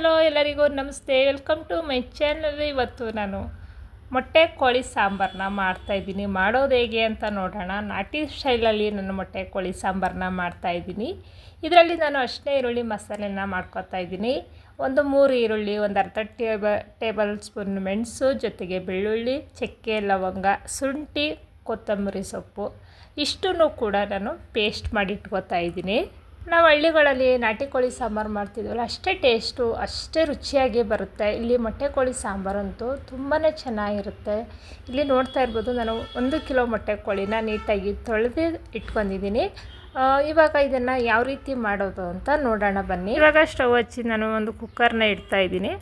Hello ಎಲ್ಲರಿಗೂ ನಮಸ್ತೆ. Welcome to my channel ಇವತ್ತು ನಾನು ಮೊಟ್ಟೆ ಕೋಳಿ ಸಾಂಬಾರನ್ನ ಮಾಡ್ತಾಯಿದ್ದೀನಿ ಮಾಡೋದು ಹೇಗೆ ಅಂತ ನೋಡೋಣ. ನಾಟಿ ಸ್ಟೈಲಲ್ಲಿ ನಾನು ಮೊಟ್ಟೆ ಕೋಳಿ ಸಾಂಬಾರನ್ನ ಮಾಡ್ತಾಯಿದ್ದೀನಿ ಇದರಲ್ಲಿ ನಾನು ಅಷ್ಟೇ ಈರುಳ್ಳಿ ಮಸಾಲೆನ ಮಾಡ್ಕೊತಾ ಇದ್ದೀನಿ. ಒಂದು ಮೂರು ಈರುಳ್ಳಿ, ಒಂದು ಅರ್ಧ ಟೇಬ, ಟೇಬಲ್ ಸ್ಪೂನ್ ಮೆಣಸು, ಜೊತೆಗೆ ಬೆಳ್ಳುಳ್ಳಿ, ಚಕ್ಕೆ, ಲವಂಗ, ಶುಂಠಿ, ಕೊತ್ತಂಬರಿ ಸೊಪ್ಪು. ಇಷ್ಟನ್ನು ಕೂಡ ನಾನು ಪೇಸ್ಟ್ ಮಾಡಿ ಇಟ್ಕೋತಾ ಇದ್ದೀನಿ. ನಾವು ಹಳ್ಳಿಗಳಲ್ಲಿ ನಾಟಿ ಕೋಳಿ ಸಾಂಬಾರು ಮಾಡ್ತಿದ್ವಲ್ಲ, ಅಷ್ಟೇ ಟೇಸ್ಟು, ಅಷ್ಟೇ ರುಚಿಯಾಗಿ ಬರುತ್ತೆ. ಇಲ್ಲಿ ಮೊಟ್ಟೆ ಕೋಳಿ ಸಾಂಬಾರಂತೂ ತುಂಬಾ ಚೆನ್ನಾಗಿರುತ್ತೆ. ಇಲ್ಲಿ ನೋಡ್ತಾ ಇರ್ಬೋದು, ನಾನು ಒಂದು ಕಿಲೋ ಮೊಟ್ಟೆ ಕೋಳಿನ ನೀಟಾಗಿ ತೊಳೆದು ಇಟ್ಕೊಂಡಿದ್ದೀನಿ. ಇವಾಗ ಇದನ್ನು ಯಾವ ರೀತಿ ಮಾಡೋದು ಅಂತ ನೋಡೋಣ ಬನ್ನಿ. ಇವಾಗ ಸ್ಟವ್ ಹಚ್ಚಿ ನಾನು ಒಂದು ಕುಕ್ಕರ್ನ ಇಡ್ತಾ ಇದ್ದೀನಿ.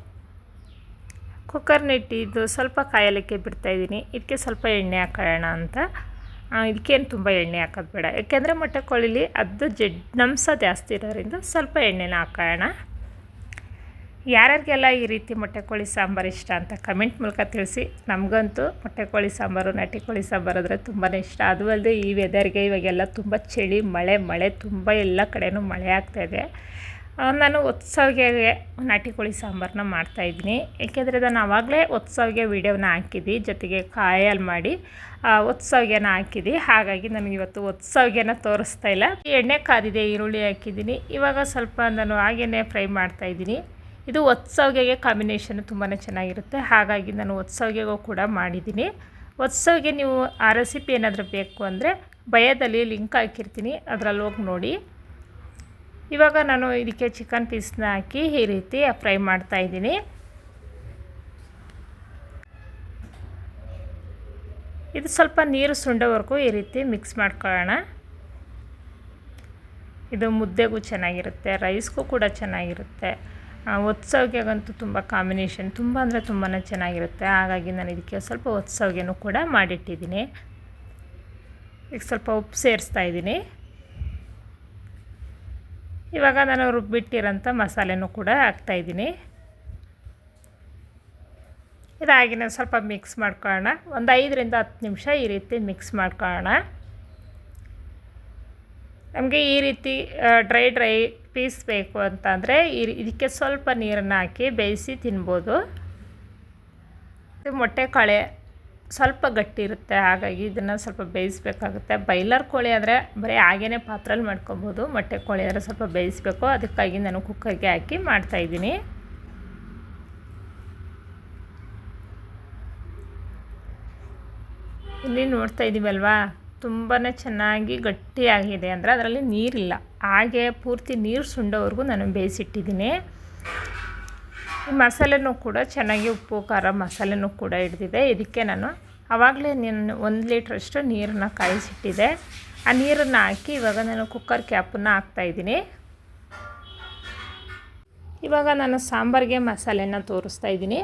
ಕುಕ್ಕರ್ನ ಇಟ್ಟಿದ್ದು ಸ್ವಲ್ಪ ಕಾಯಲಿಕ್ಕೆ ಬಿಡ್ತಾಯಿದ್ದೀನಿ ಇದಕ್ಕೆ ಸ್ವಲ್ಪ ಎಣ್ಣೆ ಹಾಕೋಣ ಅಂತ. ಇದಕ್ಕೇನು ತುಂಬ ಎಣ್ಣೆ ಹಾಕೋದು ಬೇಡ. ಯಾಕೆಂದರೆ ಮೊಟ್ಟೆ ಕೋಳಿಲಿ ಅದು ಜಡ್ನಂಶ ಜಾಸ್ತಿ ಇರೋದ್ರಿಂದ ಸ್ವಲ್ಪ ಎಣ್ಣೆನ ಹಾಕೋಣ. ಯಾರ್ಯಾರಿಗೆಲ್ಲ ಈ ರೀತಿ ಮೊಟ್ಟೆ ಕೋಳಿ ಸಾಂಬಾರು ಇಷ್ಟ ಅಂತ ಕಮೆಂಟ್ ಮೂಲಕ ತಿಳಿಸಿ. ನಮಗಂತೂ ಮೊಟ್ಟೆ ಕೋಳಿ ಸಾಂಬಾರು ನಾಟಿ ಕೋಳಿ ಸಾಂಬಾರು ಅಂದರೆ ತುಂಬಾ ಇಷ್ಟ. ಅದು ಅಲ್ಲದೆ ಈ ವೆದರ್ಗೆ ಇವಾಗೆಲ್ಲ ತುಂಬ ಚಳಿ, ಮಳೆ ಮಳೆ, ತುಂಬ ಎಲ್ಲ ಕಡೆಯೂ ಮಳೆ ಆಗ್ತಾಯಿದೆ ನಾನು ಒತ್ಸವಿಗೆ ನಾಟಿ ಕೋಳಿ ಸಾಂಬಾರನ್ನ ಮಾಡ್ತಾಯಿದ್ದೀನಿ ಏಕೆಂದರೆ ನಾನು ಆವಾಗಲೇ ಒತ್ಸವಿಗೆ ವೀಡಿಯೋನ ಹಾಕಿದ್ದಿ ಜೊತೆಗೆ ಕಾಯಲ್ಲಿ ಮಾಡಿ ಒತ್ಸವಿಗೆನ ಹಾಕಿದ್ದಿ ಹಾಗಾಗಿ ನನಗೆ ಇವತ್ತು ಒತ್ಸವಿಗೆನ ತೋರಿಸ್ತಾ ಇಲ್ಲ. ಎಣ್ಣೆ ಕಾದಿದೆ, ಈರುಳ್ಳಿ ಹಾಕಿದ್ದೀನಿ. ಇವಾಗ ಸ್ವಲ್ಪ ನಾನು ಹಾಗೇ ಫ್ರೈ ಮಾಡ್ತಾಯಿದ್ದೀನಿ ಇದು ಒತ್ಸವಿಗೆ ಕಾಂಬಿನೇಷನ್ ತುಂಬಾ ಚೆನ್ನಾಗಿರುತ್ತೆ. ಹಾಗಾಗಿ ನಾನು ಒತ್ಸವಿಗೆಗೂ ಕೂಡ ಮಾಡಿದ್ದೀನಿ. ಒತ್ಸವಿಗೆ ನೀವು ಆ ರೆಸಿಪಿ ಏನಾದರೂ ಬೇಕು ಅಂದರೆ ಭಯದಲ್ಲಿ ಲಿಂಕ್ ಹಾಕಿರ್ತೀನಿ. ಅದರಲ್ಲಿ ಹೋಗಿ ನೋಡಿ. ಇವಾಗ ನಾನು ಇದಕ್ಕೆ ಚಿಕನ್ ಪೀಸ್ನ ಹಾಕಿ ಈ ರೀತಿ ಫ್ರೈ ಮಾಡ್ತಾ ಇದ್ದೀನಿ. ಇದು ಸ್ವಲ್ಪ ನೀರು ಸುಂಡೋವರೆಗೂ ಈ ರೀತಿ ಮಿಕ್ಸ್ ಮಾಡ್ಕೊಳ್ಳೋಣ. ಇದು ಮುದ್ದೆಗೂ ಚೆನ್ನಾಗಿರುತ್ತೆ ರೈಸ್ಗೂ ಕೂಡ ಚೆನ್ನಾಗಿರುತ್ತೆ. ಒತ್ಸವ್ಗೆಗಂತೂ ತುಂಬ ಕಾಂಬಿನೇಷನ್ ತುಂಬ ಅಂದರೆ ತುಂಬಾ ಚೆನ್ನಾಗಿರುತ್ತೆ. ಹಾಗಾಗಿ ನಾನು ಇದಕ್ಕೆ ಸ್ವಲ್ಪ ಒತ್ಸವ್ಗೆನೂ ಕೂಡ ಮಾಡಿಟ್ಟಿದ್ದೀನಿ. ಈಗ ಸ್ವಲ್ಪ ಉಪ್ಪು ಸೇರಿಸ್ತಾ ಇದ್ದೀನಿ. ಇವಾಗ ನಾನು ರುಬ್ಬಿಟ್ಟಿರೋಂಥ ಮಸಾಲೆನೂ ಕೂಡ ಹಾಕ್ತಾಯಿದ್ದೀನಿ. ಇದಾಗಿನ ಸ್ವಲ್ಪ ಮಿಕ್ಸ್ ಮಾಡ್ಕೊಳ್ಳೋಣ. ಒಂದು ಐದರಿಂದ ಹತ್ತು ನಿಮಿಷ ಈ ರೀತಿ ಮಿಕ್ಸ್ ಮಾಡ್ಕೊಳ್ಳೋಣ. ನಮಗೆ ಈ ರೀತಿ ಡ್ರೈ ಡ್ರೈ ಪೀಸ್ ಬೇಕು ಅಂತಂದರೆ ಇದಕ್ಕೆ ಸ್ವಲ್ಪ ನೀರನ್ನು ಹಾಕಿ ಬೇಯಿಸಿ ತಿನ್ಬೋದು. ಮೊಟ್ಟೆ ಕಾಳೆ ಸ್ವಲ್ಪ ಗಟ್ಟಿ ಇರುತ್ತೆ ಹಾಗಾಗಿ ಇದನ್ನು ಸ್ವಲ್ಪ ಬೇಯಿಸ್ಬೇಕಾಗುತ್ತೆ. ಬೈಲರ್ ಕೋಳಿ ಆದರೆ ಬರೀ ಹಾಗೇ ಪಾತ್ರೆಲಿ ಮಾಡ್ಕೊಬೋದು, ಮೊಟ್ಟೆ ಕೋಳಿ ಆದರೆ ಸ್ವಲ್ಪ ಬೇಯಿಸಬೇಕು. ಅದಕ್ಕಾಗಿ ನಾನು ಕುಕ್ಕರ್ಗೆ ಹಾಕಿ ಮಾಡ್ತಾಯಿದ್ದೀನಿ ಇಲ್ಲಿ ನೋಡ್ತಾ ಇದ್ದೀವಲ್ವಾ ತುಂಬಾ ಚೆನ್ನಾಗಿ ಗಟ್ಟಿಯಾಗಿದೆ. ಅಂದರೆ ಅದರಲ್ಲಿ ನೀರಿಲ್ಲ. ಹಾಗೆ ಪೂರ್ತಿ ನೀರು ಸುಂಡೋವರೆಗೂ ನಾನು ಬೇಯಿಸಿಟ್ಟಿದ್ದೀನಿ. ಈ ಮಸಾಲೆನೂ ಕೂಡ ಚೆನ್ನಾಗಿ ಉಪ್ಪು, ಖಾರ ಮಸಾಲೆನೂ ಕೂಡ ಹಿಡ್ದಿದೆ. ಇದಕ್ಕೆ ನಾನು ಆವಾಗಲೇ ನೀನು ಒಂದು ಲೀಟ್ರಷ್ಟು ನೀರನ್ನ ಕಾಯಿಸಿಟ್ಟಿದೆ. ಆ ನೀರನ್ನು ಹಾಕಿ ಇವಾಗ ನಾನು ಕುಕ್ಕರ್ ಕ್ಯಾಪನ್ನು ಹಾಕ್ತಾಯಿದ್ದೀನಿ ಇವಾಗ ನಾನು ಸಾಂಬಾರಿಗೆ ಮಸಾಲೆನ ತೋರಿಸ್ತಾ ಇದ್ದೀನಿ.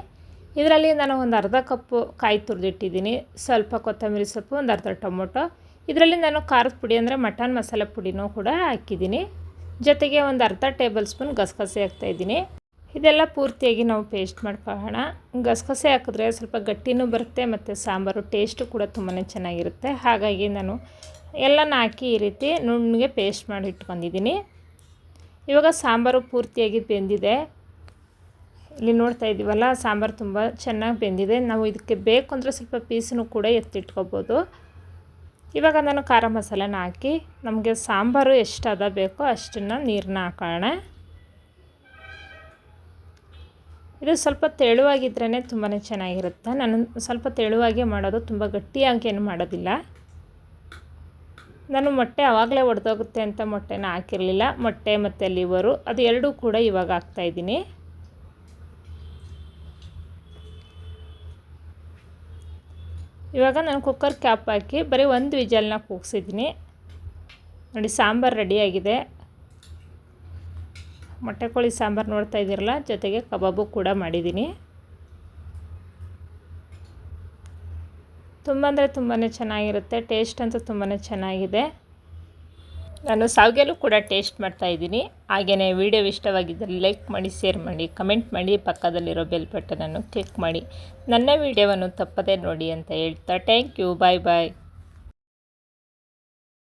ಇದರಲ್ಲಿ ನಾನು ಒಂದು ಅರ್ಧ ಕಪ್ಪು ಕಾಯಿ ತುರಿದಿಟ್ಟಿದ್ದೀನಿ. ಸ್ವಲ್ಪ ಕೊತ್ತಂಬರಿ ಸೊಪ್ಪು, ಒಂದು ಅರ್ಧ ಟೊಮೊಟೊ. ಇದರಲ್ಲಿ ನಾನು ಖಾರದ ಪುಡಿ ಅಂದರೆ ಮಟನ್ ಮಸಾಲೆ ಪುಡಿನೂ ಕೂಡ ಹಾಕಿದ್ದೀನಿ. ಜೊತೆಗೆ ಒಂದು ಅರ್ಧ ಟೇಬಲ್ ಸ್ಪೂನ್ ಗಸಗಸೆ ಹಾಕ್ತಾಯಿದ್ದೀನಿ ಇದೆಲ್ಲ ಪೂರ್ತಿಯಾಗಿ ನಾವು ಪೇಸ್ಟ್ ಮಾಡ್ಕೊಳ್ಳೋಣ. ಗಸಗಸೆ ಹಾಕಿದ್ರೆ ಸ್ವಲ್ಪ ಗಟ್ಟಿನೂ ಬರುತ್ತೆ ಮತ್ತು ಸಾಂಬಾರು ಟೇಸ್ಟು ಕೂಡ ತುಂಬಾ ಚೆನ್ನಾಗಿರುತ್ತೆ. ಹಾಗಾಗಿ ನಾನು ಎಲ್ಲನ ಹಾಕಿ ಈ ರೀತಿ ನುಣ್ಣಗೆ ಪೇಸ್ಟ್ ಮಾಡಿ ಇಟ್ಕೊಂಡಿದ್ದೀನಿ. ಇವಾಗ ಸಾಂಬಾರು ಪೂರ್ತಿಯಾಗಿ ಬೆಂದಿದೆ. ಇಲ್ಲಿ ನೋಡ್ತಾ ಇದ್ದೀವಲ್ಲ ಸಾಂಬಾರು ತುಂಬ ಚೆನ್ನಾಗಿ ಬೆಂದಿದೆ. ನಾವು ಇದಕ್ಕೆ ಬೇಕು ಅಂದರೆ ಸ್ವಲ್ಪ ಪೀಸನ್ನು ಕೂಡ ಎತ್ತಿಟ್ಕೋಬೋದು. ಇವಾಗ ನಾನು ಖಾರ ಮಸಾಲೆನ ಹಾಕಿ ನಮಗೆ ಸಾಂಬಾರು ಎಷ್ಟು ಅದ ಬೇಕೋ ಅಷ್ಟನ್ನು ನೀರನ್ನ ಹಾಕೋಣ. ಇದು ಸ್ವಲ್ಪ ತೆಳುವಾಗಿದ್ರೇ ತುಂಬಾ ಚೆನ್ನಾಗಿರುತ್ತೆ. ನಾನು ಸ್ವಲ್ಪ ತೆಳುವಾಗೇ ಮಾಡೋದು ತುಂಬ ಗಟ್ಟಿಯಾಗಿ ಏನು ಮಾಡೋದಿಲ್ಲ. ನಾನು ಮೊಟ್ಟೆ ಆವಾಗಲೇ ಒಡೆದೋಗುತ್ತೆ ಅಂತ ಮೊಟ್ಟೆನ ಹಾಕಿರಲಿಲ್ಲ. ಮೊಟ್ಟೆ ಮತ್ತು ಲಿವರು ಅದು ಎರಡೂ ಕೂಡ ಇವಾಗ ಹಾಕ್ತಾಯಿದ್ದೀನಿ ಇವಾಗ ನಾನು ಕುಕ್ಕರ್ ಕ್ಯಾಪ್ ಹಾಕಿ ಬರೀ ಒಂದು ವಿಜಲ್ನ ಕೂಗಿಸಿದ್ದೀನಿ. ನೋಡಿ ಸಾಂಬಾರು ರೆಡಿಯಾಗಿದೆ ಮೊಟ್ಟೆ ಕೋಳಿ ಸಾಂಬಾರು ನೋಡ್ತಾ ಇದ್ದೀರಲ್ಲ, ಜೊತೆಗೆ ಕಬಾಬು ಕೂಡ ಮಾಡಿದ್ದೀನಿ. ತುಂಬ ಅಂದರೆ ತುಂಬಾ ಚೆನ್ನಾಗಿರುತ್ತೆ ಟೇಸ್ಟ್ ಅಂತೂ ತುಂಬಾ ಚೆನ್ನಾಗಿದೆ. ನಾನು ಸಾವಿಗೆಲ್ಲೂ ಕೂಡ ಟೇಸ್ಟ್ ಮಾಡ್ತಾ ಇದ್ದೀನಿ. ಹಾಗೆಯೇ ವಿಡಿಯೋ ಇಷ್ಟವಾಗಿದ್ದರೆ ಲೈಕ್ ಮಾಡಿ ಶೇರ್ ಮಾಡಿ ಕಮೆಂಟ್ ಮಾಡಿ, ಪಕ್ಕದಲ್ಲಿರೋ ಬೆಲ್ ಬಟನನ್ನು ಕ್ಲಿಕ್ ಮಾಡಿ. ನನ್ನ ವಿಡಿಯೋವನ್ನು ತಪ್ಪದೇ ನೋಡಿ ಅಂತ ಹೇಳ್ತಾ ಥ್ಯಾಂಕ್ ಯು ಬಾಯ್ ಬಾಯ್